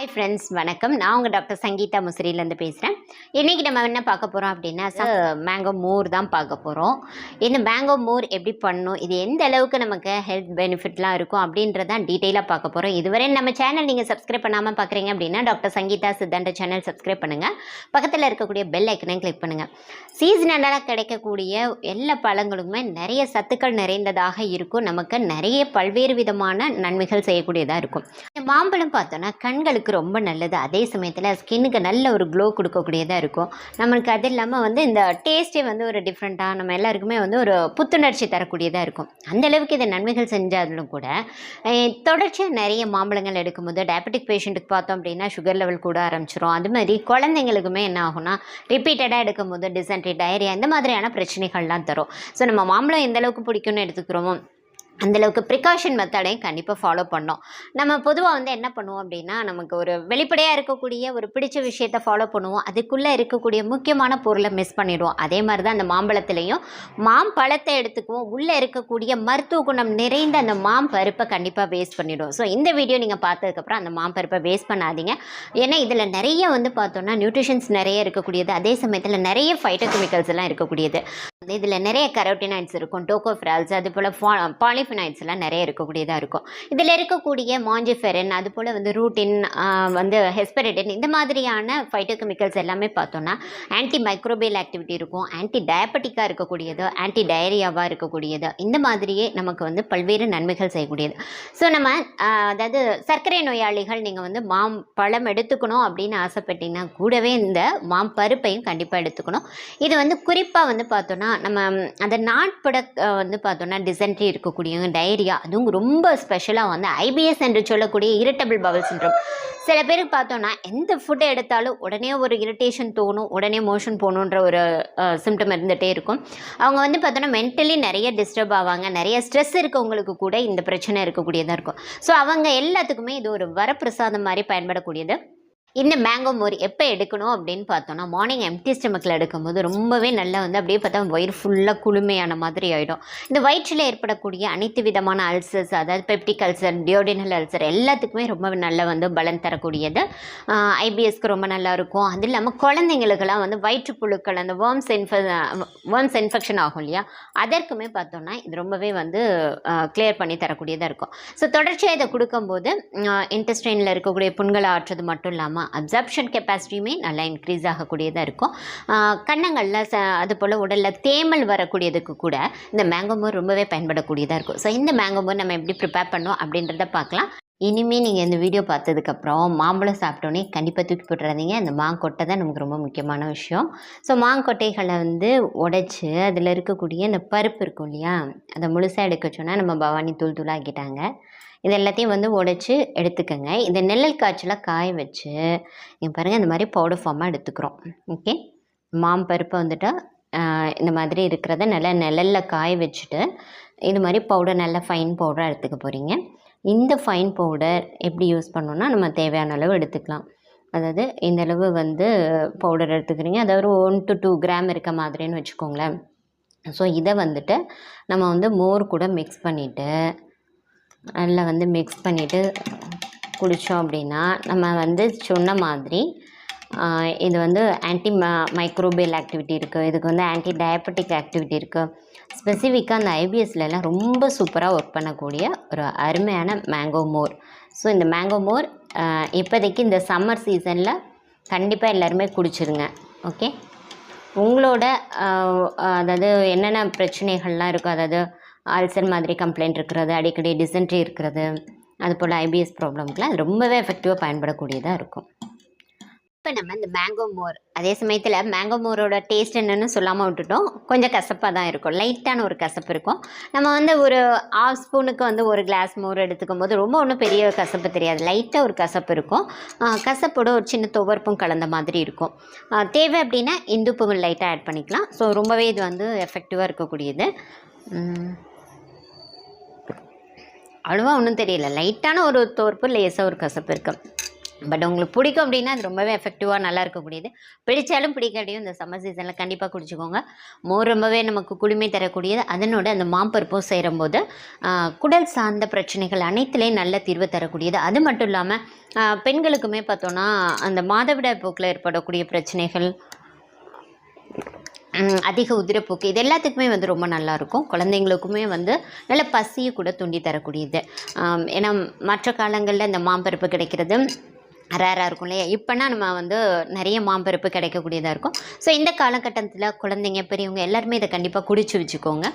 Hi friends வணக்கம். நான் உங்கள் டாக்டர் சங்கீதா முசிறியிலேருந்து பேசுகிறேன் இன்றைக்கி நம்ம என்ன பார்க்க போகிறோம் அப்படின்னா மேங்கோ மோர் தான் பார்க்க போகிறோம் இந்த மேங்கோ மோர் எப்படி பண்ணணும் இது எந்த அளவுக்கு நமக்கு ஹெல்த் பெனிஃபிட்லாம் இருக்கும் அப்படின்றதான் டீட்டெயிலாக பார்க்க போகிறோம் இதுவரை நம்ம சேனல் நீங்கள் சப்ஸ்கிரைப் பண்ணாமல் பார்க்குறீங்க அப்படின்னா டாக்டர் சங்கீதா சித்தாண்ட சேனல் சப்ஸ்கிரைப் பண்ணுங்கள் பக்கத்தில் இருக்கக்கூடிய பெல் ஐக்கனையும் கிளிக் பண்ணுங்கள் சீசனலாக கிடைக்கக்கூடிய எல்லா பழங்களுமே நிறைய சத்துக்கள் நிறைந்ததாக இருக்கும். நமக்கு நிறைய பல்வேறு விதமான நன்மைகள் செய்யக்கூடியதாக இருக்கும். மாம்பழம் பார்த்தோன்னா கண்களுக்கு ரொம்ப நல்லது. அதே சமயத்தில் ஸ்கின்னுக்கு நல்ல ஒரு க்ளோ கொடுக்கக்கூடியதாக இருக்கும். நம்மளுக்கு அது இல்லாமல் வந்து இந்த டேஸ்ட்டே வந்து ஒரு டிஃப்ரெண்ட்டாக நம்ம எல்லாருக்குமே வந்து ஒரு புத்துணர்ச்சி தரக்கூடியதாக இருக்கும். அந்தளவுக்கு இதை நன்மைகள் செஞ்சாலும் கூட தொடர்ச்சியாக நிறைய மாம்பழங்கள் எடுக்கும்போது டயபெட்டிக் பேஷண்ட்டுக்கு பார்த்தோம் அப்படின்னா சுகர் லெவல் கூட ஆரம்பிச்சிரும். அது மாதிரி குழந்தைங்களுக்குமே என்ன ஆகும்னா ரிப்பீட்டடாக எடுக்கும்போது டிசன்ட்ரி டயரியா இந்த மாதிரியான பிரச்சனைகள்லாம் தரும். ஸோ நம்ம மாம்பழம் எந்த அளவுக்கு பிடிக்கும்னு எடுத்துக்கிறோமோ அந்தளவுக்கு ப்ரிகாஷன் மெத்தடையும் கண்டிப்பாக ஃபாலோ பண்ணோம். நம்ம பொதுவாக வந்து என்ன பண்ணுவோம் அப்படின்னா நமக்கு ஒரு வெளிப்படையாக இருக்கக்கூடிய ஒரு பிடிச்ச விஷயத்த ஃபாலோ பண்ணுவோம். அதுக்குள்ளே இருக்கக்கூடிய முக்கியமான பொருளை மிஸ் பண்ணிடுவோம். அதே மாதிரி தான் அந்த மாம்பழத்துலேயும். மாம்பழத்தை எடுத்துக்குவோம். உள்ளே இருக்கக்கூடிய மருத்துவ குணம் நிறைந்த அந்த மாம்பருப்பை கண்டிப்பாக வேஸ்ட் பண்ணிவிடுவோம் ஸோ இந்த வீடியோ நீங்கள் பார்த்ததுக்கப்புறம் அந்த மாம்பருப்பை வேஸ்ட் பண்ணாதீங்க. ஏன்னா இதில் நிறைய வந்து பார்த்தோன்னா நியூட்ரிஷன்ஸ் நிறைய இருக்கக்கூடியது. அதே சமயத்தில் நிறைய ஃபைட்டோகெமிக்கல்ஸ் எல்லாம் இருக்கக்கூடியது. இதில் நிறைய கரோட்டினாய்ட்ஸ் இருக்கும் டோகோஃபிரால்ஸ் அது போல் ஃபா பாலிஃபினாய்ட்ஸ்லாம் நிறைய இருக்கக்கூடியதாக இருக்கும். இதில் இருக்கக்கூடிய மாஞ்சிஃபெரின் அது போல் வந்து ரூட்டின் வந்து ஹெஸ்பெரிட்டின் இந்த மாதிரியான ஃபைட்டோகெமிக்கல்ஸ் எல்லாமே பார்த்தோன்னா ஆன்டி மைக்ரோபியல் ஆக்டிவிட்டி இருக்கும் ஆன்டி டயபெட்டிக்காக இருக்கக்கூடியது ஆன்டி டயரியாவாக இருக்கக்கூடியது இந்த மாதிரியே நமக்கு வந்து பல்வேறு நன்மைகள் செய்யக்கூடியது. ஸோ நம்ம அதாவது சர்க்கரை நோயாளிகள் நீங்கள் வந்து மாம் பழம் எடுத்துக்கணும் அப்படின்னு ஆசைப்பட்டீங்கன்னா கூடவே இந்த மாம் பருப்பையும் கண்டிப்பாக எடுத்துக்கணும். இது வந்து குறிப்பாக வந்து பார்த்தோன்னா நம்ம அந்த நாட்பட வந்து பார்த்தோன்னா டிசென்ட்ரி இருக்கக்கூடிய டைரியா அதுவும் ரொம்ப ஸ்பெஷலாக வந்து ஐபிஎஸ் என்று சொல்லக்கூடிய இரிட்டபிள் பவல் சின்ட்ரோம் சில பேருக்கு பார்த்தோன்னா எந்த ஃபுட்டை எடுத்தாலும் உடனே ஒரு இரிட்டேஷன் தோணும் உடனே மோஷன் போகணுன்ற ஒரு சிம்டம் இருந்துகிட்டே இருக்கும். அவங்க வந்து பார்த்தோன்னா மென்டலி நிறைய டிஸ்டர்ப் ஆவாங்க. நிறைய ஸ்ட்ரெஸ் இருக்கவங்களுக்கு கூட இந்த பிரச்சனை இருக்கக்கூடியதாக இருக்கும். ஸோ அவங்க எல்லாத்துக்குமே இது ஒரு வரப்பிரசாதம் மாதிரி பயன்படக்கூடியது. இந்த மேங்கோ மோர் எப்போ எடுக்கணும் அப்படின்னு பார்த்தோன்னா மார்னிங் எம்டி ஸ்டமக்கில் எடுக்கும்போது ரொம்பவே நல்லா வந்து அப்படியே பார்த்தா வயிறு ஃபுல்லாக குளுமையான மாதிரி ஆகிடும் இந்த வயிற்றில் ஏற்படக்கூடிய அனைத்து விதமான அல்சர்ஸ் அதாவது பெப்டிக் அல்சர் டியோடினல் அல்சர் எல்லாத்துக்குமே ரொம்ப நல்லா வந்து பலன் தரக்கூடியது. ஐபிஎஸ்க்கு ரொம்ப நல்லா இருக்கும். அது இல்லாமல் குழந்தைங்களுக்கெல்லாம் வந்து வயிற்றுப்புழுக்கள் அந்த வேர்ம்ஸ் இன்ஃப வேர்ம்ஸ் இன்ஃபெக்ஷன் ஆகும் இல்லையா? அதற்குமே பார்த்தோன்னா இது ரொம்பவே வந்து கிளியர் பண்ணி தரக்கூடியதாக இருக்கும். ஸோ தொடர்ச்சியாக இதை கொடுக்கும்போது இன்டெஸ்டைனில் இருக்கக்கூடிய புண்களை ஆற்றுறது மட்டும் இல்லாமல் அப்சர்ப்ஷன் கெப்பாசிட்டியுமே நல்லா இன்க்ரீஸ் ஆகக்கூடியதாக இருக்கும். கண்ணங்களில் கன்னங்களில் ச அது போல் உடலில் தேமல் வரக்கூடியதுக்கு கூட இந்த மேங்கோமோர் ரொம்பவே பயன்படக்கூடியதாக இருக்கும். ஸோ இந்த மேங்கோமோர் நம்ம எப்படி ப்ரிப்பேர் பண்ணோம் அப்படின்றத பார்க்கலாம். இனிமேல் நீங்கள் இந்த வீடியோ பார்த்ததுக்கப்புறம் மாம்பழம் சாப்பிட்டோன்னே கண்டிப்பாக தூக்கி போட்டுறாதீங்க. அந்த மாங்கொட்டை தான் நமக்கு ரொம்ப முக்கியமான விஷயம். ஸோ மாங்கொட்டைகளை வந்து உடைச்சி அதில் இருக்கக்கூடிய இந்த பருப்பு இருக்கும் இல்லையா? அதை முழுசாக எடுக்க சொன்னால் நம்ம பவானி தூள் தூளாக்கிட்டாங்க இது எல்லாத்தையும் வந்து உடைச்சி எடுத்துக்கோங்க. இதை நெல்லல் காய்ச்சலாக காய வச்சு நீங்கள் பாருங்கள் இந்த மாதிரி பவுடர் ஃபார்மாக எடுத்துக்கிறோம். ஓகே மாம்பருப்பை வந்துட்டு இந்த மாதிரி இருக்கிறத நல்லா நிழலில் காய வச்சுட்டு இது மாதிரி பவுடர் நல்லா ஃபைன் பவுடராக எடுத்துக்க போகிறீங்க இந்த ஃபைன் பவுடர் எப்படி யூஸ் பண்ணோன்னா நம்ம தேவையான அளவு எடுத்துக்கலாம். அதாவது இந்த அளவு வந்து பவுடர் எடுத்துக்கிறீங்க. அதாவது ஒரு ஒன் டு டூ கிராம் இருக்க மாதிரின்னு வச்சுக்கோங்களேன். ஸோ இதை வந்துட்டு நம்ம வந்து மோர் கூட மிக்ஸ் பண்ணிவிட்டு நல்லா வந்து மிக்ஸ் பண்ணிவிட்டு குடித்தோம் அப்படின்னா நம்ம வந்து சொன்ன மாதிரி இது வந்து ஆன்டி ம மைக்ரோபியல் ஆக்டிவிட்டி இருக்குது இதுக்கு வந்து ஆன்டி டயபெட்டிக் ஆக்டிவிட்டி இருக்குது ஸ்பெசிஃபிக்காக அந்த ஐபிஎஸ்லலாம் ரொம்ப சூப்பராக ஒர்க் பண்ணக்கூடிய ஒரு அருமையான மேங்கோ மோர் ஸோ இந்த மேங்கோ மோர் இப்போதைக்கு இந்த சம்மர் சீசனில் கண்டிப்பாக எல்லாருமே குடிச்சிருங்க. ஓகே உங்களோட அதாவது என்னென்ன பிரச்சனைகள்லாம் இருக்கோ அதாவது அல்சர் மாதிரி கம்ப்ளைண்ட் இருக்கிறது அடிக்கடி டிசென்ட்ரி இருக்கிறது அது போல் ஐபிஎஸ் ப்ராப்ளம்க்குலாம் அது ரொம்பவே எஃபெக்டிவாக பயன்படக்கூடியதாக இருக்கும். இப்போ நம்ம இந்த மேங்கோ மோர் அதே சமயத்தில் மேங்கோ மோரோட டேஸ்ட் என்னென்னு சொல்லாமல் விட்டுட்டோம். கொஞ்சம் கசப்பாக தான் இருக்கும். லைட்டான ஒரு கசப்பு இருக்கும். நம்ம வந்து ஒரு ஆஃப் ஸ்பூனுக்கு வந்து ஒரு கிளாஸ் மோர் எடுத்துக்கும் போது ரொம்ப ஒன்றும் பெரிய கசப்பு தெரியாது. லைட்டாக ஒரு கசப்பு இருக்கும். கசப்போட ஒரு சின்ன துவர்ப்பும் கலந்த மாதிரி இருக்கும். தேவை அப்படின்னா இந்துப்பு லைட்டாக ஆட் பண்ணிக்கலாம். ஸோ ரொம்பவே இது வந்து எஃபெக்டிவாக இருக்கக்கூடியது. அவ்வளோவா ஒன்றும் தெரியல. லைட்டான ஒரு தோற்பு லேசாக ஒரு கசப்பு இருக்குது பட் உங்களுக்கு பிடிக்கும் அப்படின்னா அது ரொம்பவே எஃபெக்டிவாக நல்லா இருக்கக்கூடியது. பிடிச்சாலும் பிடிக்காட்டியும் இந்த சம்மர் சீசனில் கண்டிப்பாக குடிச்சுக்கோங்க. மோர் ரொம்பவே நமக்கு குளுமை தரக்கூடியது. அதனோட அந்த மாம்பருப்பும் சேரும்போது போது குடல் சார்ந்த பிரச்சனைகள் அனைத்துலேயும் நல்ல தீர்வு தரக்கூடியது. அது மட்டும் இல்லாமல் பெண்களுக்குமே பார்த்தோன்னா அந்த மாதவிடாய் போக்கில் ஏற்படக்கூடிய பிரச்சனைகள் அதிக உதிரப்போக்கு இது எல்லாத்துக்குமே வந்து ரொம்ப நல்லாயிருக்கும் குழந்தைங்களுக்குமே வந்து நல்ல பசியை கூட தூண்டி தரக்கூடியது. ஏன்னா மற்ற காலங்களில் இந்த மாம்பருப்பு கிடைக்கிறது ரேராக இருக்கும் இல்லையா? இப்போனா நம்ம வந்து நிறைய மாம்பருப்பு கிடைக்கக்கூடியதாக இருக்கும். ஸோ இந்த காலகட்டத்தில் குழந்தைங்க பெரியவங்க எல்லாருமே இதை கண்டிப்பாக குடிச்சு வச்சுக்கோங்க.